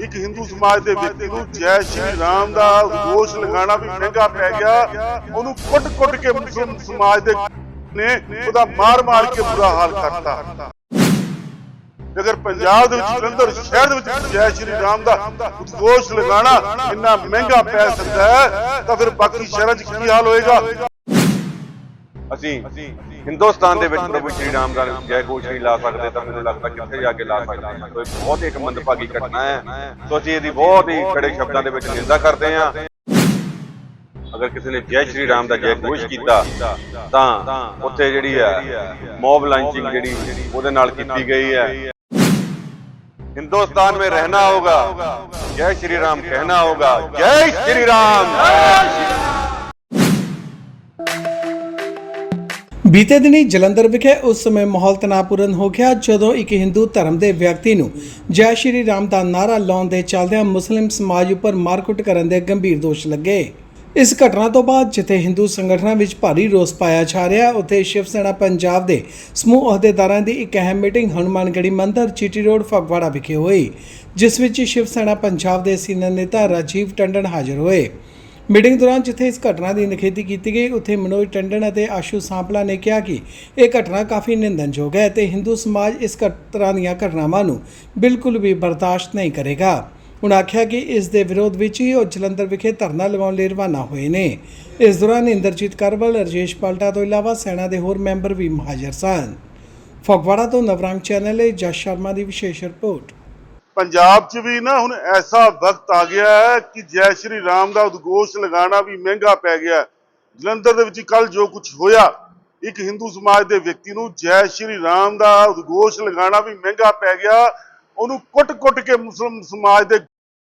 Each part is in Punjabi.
ਇੱਕ ਹਿੰਦੂ ਸਮਾਜ ਦੇ ਵਿਅਕਤੀ ਨੂੰ ਜੈ ਸ਼੍ਰੀ ਰਾਮ ਦਾ ਦੋਸ਼ ਲਗਾਉਣਾ ਵੀ ਮਹਿੰਗਾ ਪੈ ਗਿਆ। ਉਹਨੂੰ ਕੁੱਟ-ਕੁੱਟ ਕੇ ਮੁਸਲਮਾਨ ਸਮਾਜ ਦੇ ਨੇ ਉਹਦਾ ਮਾਰ-ਮਾਰ ਕੇ ਬੁਰਾ ਹਾਲ ਕਰਤਾ। ਅਗਰ ਪੰਜਾਬ ਦੇ ਵਿੱਚ ਜਲੰਧਰ ਸ਼ਹਿਰ ਦੇ ਵਿੱਚ ਜੈ ਸ਼੍ਰੀ ਰਾਮ ਦਾ ਉਦਘੋਸ਼ ਲਗਾਉਣਾ ਇੰਨਾ ਮਹਿੰਗਾ ਪੈ ਸਕਦਾ ਹੈ, ਤਾਂ ਫਿਰ ਬਾਕੀ ਸ਼ਹਿਰਾਂ 'ਚ ਕੀ ਹਾਲ ਹੋਏਗਾ? ਅਸੀਂ ਹਿੰਦੁਸਤਾਨ ਦੇ ਵਿੱਚ ਪ੍ਰਭੂ ਸ਼੍ਰੀ ਰਾਮ ਦਾ ਜੈ ਘੋਸ਼ ਨਹੀਂ ਲਾ ਸਕਦੇ ਤਾਂ ਮੈਨੂੰ ਲੱਗਦਾ ਕਿੱਥੇ ਜਾ ਕੇ ਲਾ ਸਕਦੇ ਹਾਂ ਸੋ ਇਹ ਬਹੁਤ ਹੀ ਇੱਕ ਮੰਦਭਾਗੀ ਘਟਨਾ ਹੈ ਸੋ ਅਸੀਂ ਇਹਦੀ ਬਹੁਤ ਹੀ ਕੜੇ ਸ਼ਬਦਾਂ ਦੇ ਵਿੱਚ ਨਿੰਦਾ ਕਰਦੇ ਹਾਂ ਅਗਰ ਕਿਸੇ ਨੇ ਜੈ ਸ਼੍ਰੀ ਰਾਮ ਦਾ ਜੈ ਘੋਸ਼ ਕੀਤਾ ਤਾਂ ਉੱਥੇ ਜਿਹੜੀ ਹੈ ਮੌਬ ਲਾਂਚਿੰਗ ਜਿਹੜੀ ਉਹਦੇ ਨਾਲ ਕੀਤੀ ਗਈ ਹੈ हिंदुस्तान में रहना होगा जय श्री राम कहना होगा जय श्री राम ਬੀਤੇ ਦਿਨੀ ਜਲੰਧਰ ਵਿਖੇ ਉਸ ਸਮੇਂ ਮਾਹੌਲ ਤਣਾਅਪੂਰਨ ਹੋ ਗਿਆ ਜਦੋਂ ਇੱਕ ਹਿੰਦੂ ਧਰਮ ਦੇ ਵਿਅਕਤੀ ਨੂੰ ਜੈ ਸ਼੍ਰੀ ਰਾਮ ਦਾ ਨਾਰਾ ਲਾਉਣ ਦੇ ਚੱਲਦਿਆਂ ਮੁਸਲਿਮ ਸਮਾਜ ਉੱਪਰ ਮਾਰਕੁੱਟ ਕਰਨ ਦੇ ਗੰਭੀਰ ਦੋਸ਼ ਲੱਗੇ। ਇਸ ਘਟਨਾ ਤੋਂ ਬਾਅਦ ਜਿੱਥੇ ਹਿੰਦੂ ਸੰਗਠਨਾਂ ਵਿੱਚ ਭਾਰੀ ਰੋਸ ਪਾਇਆ ਜਾ ਰਿਹਾ, ਉੱਥੇ ਸ਼ਿਵ ਸੈਨਾ ਪੰਜਾਬ ਦੇ ਸਮੂਹ ਅਹੁਦੇਦਾਰਾਂ ਦੀ ਇੱਕ ਅਹਿਮ ਮੀਟਿੰਗ ਹਨੂਮਾਨਗੜ੍ਹੀ ਮੰਦਰ, ਚੀਟੀ ਰੋਡ, ਫਗਵਾੜਾ ਵਿਖੇ ਹੋਈ, ਜਿਸ ਵਿੱਚ ਸ਼ਿਵ ਸੈਨਾ ਪੰਜਾਬ ਦੇ ਸੀਨੀਅਰ ਨੇਤਾ ਰਾਜੀਵ ਟੰਡਨ ਹਾਜ਼ਰ ਹੋਏ। ਮੀਟਿੰਗ ਦੌਰਾਨ ਜਿੱਥੇ ਇਸ ਘਟਨਾ ਦੀ ਨਿਖੇਧੀ ਕੀਤੀ ਗਈ, ਉੱਥੇ ਮਨੋਜ ਟੰਡਨ ਅਤੇ ਆਸ਼ੂ ਸਾਂਪਲਾ ਨੇ ਕਿਹਾ ਕਿ ਇਹ ਘਟਨਾ ਕਾਫੀ ਨਿੰਦਨਯੋਗ ਹੈ ਤੇ ਹਿੰਦੂ ਸਮਾਜ ਇਸ ਘ- ਤਰ੍ਹਾਂ ਦੀਆਂ ਘਟਨਾਵਾਂ ਨੂੰ ਬਿਲਕੁਲ ਵੀ ਬਰਦਾਸ਼ਤ ਨਹੀਂ ਕਰੇਗਾ। ਉਹਨਾਂ ਆਖਿਆ ਕਿ ਇਸ ਦੇ ਵਿਰੋਧ ਵਿੱਚ ਹੀ ਉਹ ਜਲੰਧਰ ਵਿਖੇ ਧਰਨਾ ਲਗਾਉਣ ਲਈ ਰਵਾਨਾ ਹੋਏ ਨੇ। ਇਸ ਦੌਰਾਨ ਇੰਦਰਜੀਤ ਕਰਵਲ, ਰਜੇਸ਼ ਪਾਲਟਾ ਤੋਂ ਇਲਾਵਾ ਸੈਨਾ ਦੇ ਹੋਰ ਮੈਂਬਰ ਵੀ ਹਾਜ਼ਰ ਸਨ। ਫਗਵਾੜਾ ਤੋਂ ਨਵਰੰਗ ਚੈਨਲ ਲਈ ਜਸ ਸ਼ਰਮਾ ਦੀ ਵਿਸ਼ੇਸ਼ ਰਿਪੋਰਟ। ਪੰਜਾਬ 'ਚ ਵੀ ਨਾ ਹੁਣ ਐਸਾ ਵਕਤ ਆ ਗਿਆ ਹੈ ਕਿ ਜੈ ਸ਼੍ਰੀ ਰਾਮ ਦਾ ਉਦਘੋਸ਼ ਲਗਾਉਣਾ ਵੀ ਮਹਿੰਗਾ ਪੈ ਗਿਆ ਜਲੰਧਰ ਦੇ ਵਿੱਚ ਕੱਲ ਜੋ ਕੁਝ ਹੋਇਆ, ਇੱਕ ਹਿੰਦੂ ਸਮਾਜ ਦੇ ਵਿਅਕਤੀ ਨੂੰ ਜੈ ਸ਼੍ਰੀ ਰਾਮ ਦਾ ਉਦਘੋਸ਼ ਲਗਾਉਣਾ ਵੀ ਮਹਿੰਗਾ ਪੈ ਗਿਆ। ਉਹਨੂੰ ਕੁੱਟ-ਕੁੱਟ ਕੇ ਮੁਸਲਮਾਨ ਸਮਾਜ ਦੇ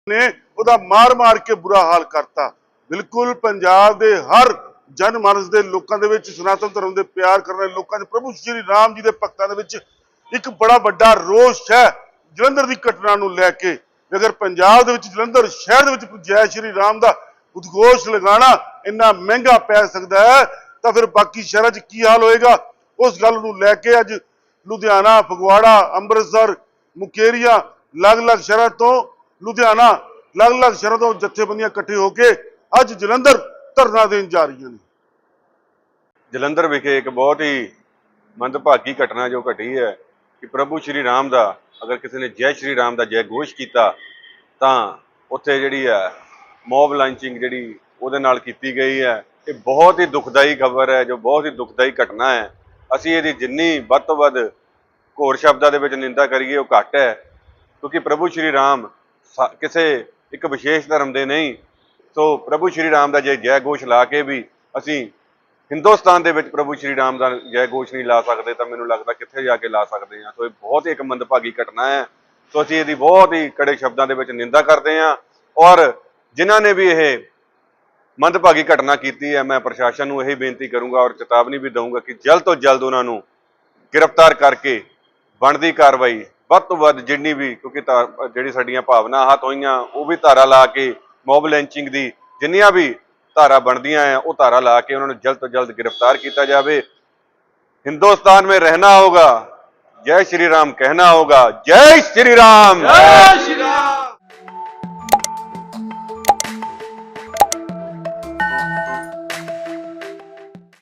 ਨੇ ਉਹਦਾ ਮਾਰ-ਮਾਰ ਕੇ ਬੁਰਾ ਹਾਲ ਕਰਤਾ। ਬਿਲਕੁਲ ਪੰਜਾਬ ਦੇ ਹਰ ਜਨ ਮਾਨਸ ਦੇ ਲੋਕਾਂ ਦੇ ਵਿੱਚ, ਸਨਾਤਨ ਧਰਮ ਦੇ ਪਿਆਰ ਕਰਨ ਵਾਲੇ ਲੋਕਾਂ ਦੇ ਪ੍ਰਭੂ ਸ਼੍ਰੀ ਰਾਮ ਜੀ ਦੇ ਭਗਤਾਂ ਦੇ ਵਿੱਚ ਇੱਕ ਬੜਾ ਵੱਡਾ ਰੋਸ਼ ਹੈ। ਜਲੰਧਰ ਦੀ ਘਟਨਾ ਨੂੰ ਲੈ ਕੇ ਅਗਰ ਪੰਜਾਬ ਦੇ ਵਿੱਚ ਜਲੰਧਰ ਸ਼ਹਿਰ ਦੇ ਵਿੱਚ ਜੈ ਸ਼੍ਰੀ ਰਾਮ ਦਾ ਉਦਘੋਸ਼ ਲਗਾਉਣਾ ਇੰਨਾ ਮਹਿੰਗਾ ਪੈ ਸਕਦਾ ਹੈ, ਤਾਂ ਫਿਰ ਬਾਕੀ ਸ਼ਹਿਰਾਂ 'ਚ ਕੀ ਹਾਲ ਹੋਏਗਾ? ਉਸ ਗੱਲ ਨੂੰ ਲੈ ਕੇ ਅੱਜ ਲੁਧਿਆਣਾ, ਫਗਵਾੜਾ, ਅੰਮ੍ਰਿਤਸਰ, ਮੁਕੇਰੀਆ, ਅਲੱਗ-ਅਲੱਗ ਸ਼ਹਿਰਾਂ ਤੋਂ ਲੁਧਿਆਣਾ, ਅਲੱਗ-ਅਲੱਗ ਸ਼ਹਿਰਾਂ ਤੋਂ ਜਥੇਬੰਦੀਆਂ ਇਕੱਠੇ ਹੋ ਕੇ ਅੱਜ ਜਲੰਧਰ ਧਰਨਾ ਦੇਣ ਜਾ ਰਹੀਆਂ ਨੇ। ਜਲੰਧਰ ਵਿਖੇ ਇੱਕ ਬਹੁਤ ਹੀ ਮੰਦਭਾਗੀ ਘਟਨਾ ਜੋ ਘਟੀ ਹੈ ਕਿ ਪ੍ਰਭੂ ਸ਼੍ਰੀ ਰਾਮ ਦਾ, ਅਗਰ ਕਿਸੇ ਨੇ ਜੈ ਸ਼੍ਰੀ ਰਾਮ ਦਾ ਜੈ ਘੋਸ਼ ਕੀਤਾ, ਤਾਂ ਉੱਥੇ ਜਿਹੜੀ ਹੈ ਮੌਬ ਲਾਂਚਿੰਗ ਜਿਹੜੀ ਉਹਦੇ ਨਾਲ ਕੀਤੀ ਗਈ ਹੈ। ਇਹ ਬਹੁਤ ਹੀ ਦੁਖਦਾਈ ਖਬਰ ਹੈ, ਜੋ ਬਹੁਤ ਹੀ ਦੁਖਦਾਈ ਘਟਨਾ ਹੈ। ਅਸੀਂ ਇਹਦੀ ਜਿੰਨੀ ਵੱਧ ਤੋਂ ਵੱਧ ਘੋਰ ਸ਼ਬਦਾਂ ਦੇ ਵਿੱਚ ਨਿੰਦਾ ਕਰੀਏ, ਉਹ ਘੱਟ ਹੈ। ਕਿਉਂਕਿ ਪ੍ਰਭੂ ਸ਼੍ਰੀ ਰਾਮ ਸਾ- ਕਿਸੇ ਇੱਕ ਵਿਸ਼ੇਸ਼ ਧਰਮ ਦੇ ਨਹੀਂ। ਸੋ ਪ੍ਰਭੂ ਸ਼੍ਰੀ ਰਾਮ ਦਾ ਜੇ ਜੈ ਘੋਸ਼ ਲਾ ਕੇ ਵੀ ਅਸੀਂ ਹਿੰਦੁਸਤਾਨ ਦੇ ਵਿੱਚ ਪ੍ਰਭੂ ਸ਼੍ਰੀ ਰਾਮ ਦਾ ਜੈ ਘੋਸ਼ ਨਹੀਂ ਲਾ ਸਕਦੇ ਤਾਂ ਮੈਨੂੰ ਲੱਗਦਾ ਕਿੱਥੇ ਜਾ ਕੇ ਲਾ ਸਕਦੇ ਹਾਂ ਸੋ ਇਹ ਬਹੁਤ ਹੀ ਇੱਕ ਮੰਦਭਾਗੀ ਘਟਨਾ ਹੈ। ਸੋ ਅਸੀਂ ਇਹਦੀ ਬਹੁਤ ਹੀ ਕੜੇ ਸ਼ਬਦਾਂ ਦੇ ਵਿੱਚ ਨਿੰਦਾ ਕਰਦੇ ਹਾਂ ਔਰ ਜਿਨ੍ਹਾਂ ਨੇ ਵੀ ਇਹ ਮੰਦਭਾਗੀ ਘਟਨਾ ਕੀਤੀ ਹੈ, ਮੈਂ ਪ੍ਰਸ਼ਾਸਨ ਨੂੰ ਇਹ ਬੇਨਤੀ ਕਰੂੰਗਾ ਔਰ ਚੇਤਾਵਨੀ ਵੀ ਦਊਂਗਾ ਕਿ ਜਲਦ ਤੋਂ ਜਲਦ ਉਹਨਾਂ ਨੂੰ ਗ੍ਰਿਫਤਾਰ ਕਰਕੇ ਬਣਦੀ ਕਾਰਵਾਈ ਵੱਧ ਤੋਂ ਵੱਧ ਜਿੰਨੀ ਵੀ, ਕਿਉਂਕਿ ਧਾ- ਜਿਹੜੀ ਸਾਡੀਆਂ ਭਾਵਨਾ ਹੱਥ ਹੋਈਆਂ ਉਹ ਵੀ ਧਾਰਾ ਲਾ ਕੇ ਮੌਬ ਲੈਂਚਿੰਗ ਦੀ ਜਿੰਨੀਆਂ ਵੀ ਧਾਰਾ ਬਣਦੀਆਂ ਆ ਉਹ ਧਾਰਾ ਲਾ ਕੇ ਉਹਨਾਂ ਨੂੰ ਜਲਦ ਤੋਂ ਜਲਦ ਗ੍ਰਿਫਤਾਰ ਕੀਤਾ ਜਾਵੇ ਹਿੰਦੁਸਤਾਨ में रहना होगा जय श्री राम कहना होगा जय श्री राम